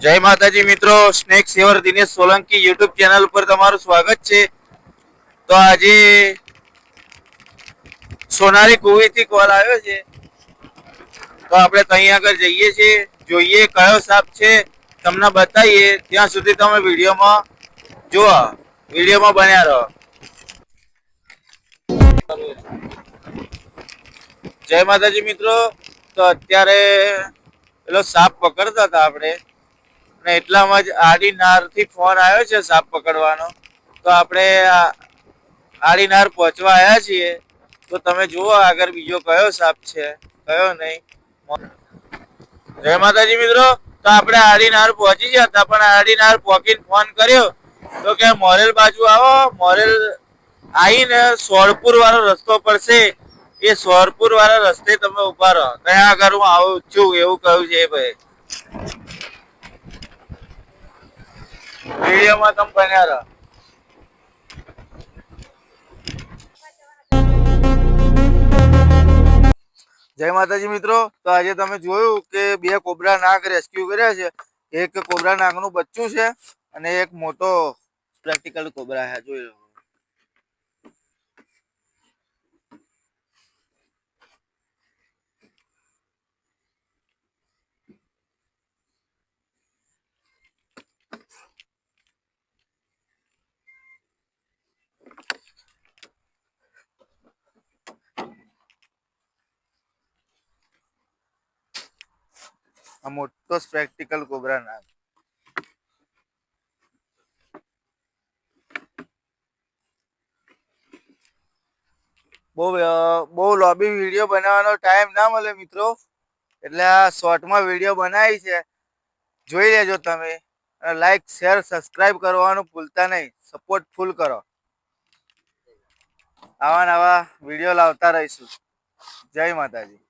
જય માતાજી મિત્રો, snake saver Dinesh Solanki YouTube channel પર તમારું સ્વાગત છે. તો આજે સોનારી કુવીથી કોલ આવ્યો છે. તો આપણે ત્યાં આગળ જઈએ છીએ. જોઈએ કયો સાપ છે, તમને બતાવીએ. ત્યાં સુધી તમે વિડીયોમાં જુઓ. વિડીયોમાં બન્યા રહો. જય માતાજી મિત્રો. તો અત્યારે પેલો સાપ પકડતા હતા આપણે. અને એટલામાં જ આડી નારથી ફોન આવ્યો છે સાપ પકડવાનો. તો આપણે આડી નાર પહોંચવા આવ્યા છીએ. તો તમે જુઓ આગળ બીજો કયો સાપ છે, કયો નહીં. જય માતાજી મિત્રો. તો આપણે આડી નાર પહોંચી ગયા હતા, પણ આડી નાર પહોંચીને ફોન કર્યો. તો કે મોરેલ બાજુ આવો. મોરેલ આવીને સોળપુર વાળો રસ્તો પડશે. એ સોરપુર વાળા રસ્તે તમે ઊભા રહો. ત્યાં આગળ હું આવું છું, એવું કહ્યું છે ભાઈ. વિડીયોમાં તમે બન્યા રહો જય માતાજી મિત્રો, તો આજે તમે જોયું કે બે કોબરા નાગ રેસ્ક્યુ કર્યા છે. એક કોબરા નાગનું બચ્ચું છે અને એક મોટો પ્રેક્ટિકલ કોબરા છે, જોઈ આ મોટો સ્પેક્ટિકલ કોબરા નાગ. બહુ બહુ લોબી વીડિયો બનાવવાનો ટાઈમ ના મળે મિત્રો. એટલે આ શોર્ટમાં વીડિયો બનાવી છે. જોઈ લેજો તમે. અને લાઈક શેર સબસ્ક્રાઇબ કરવાનું ભૂલતા નહીં. સપોર્ટ ફૂલ કરો. આવા નવા વીડિયો લાવતા રહીશું. જય માતાજી.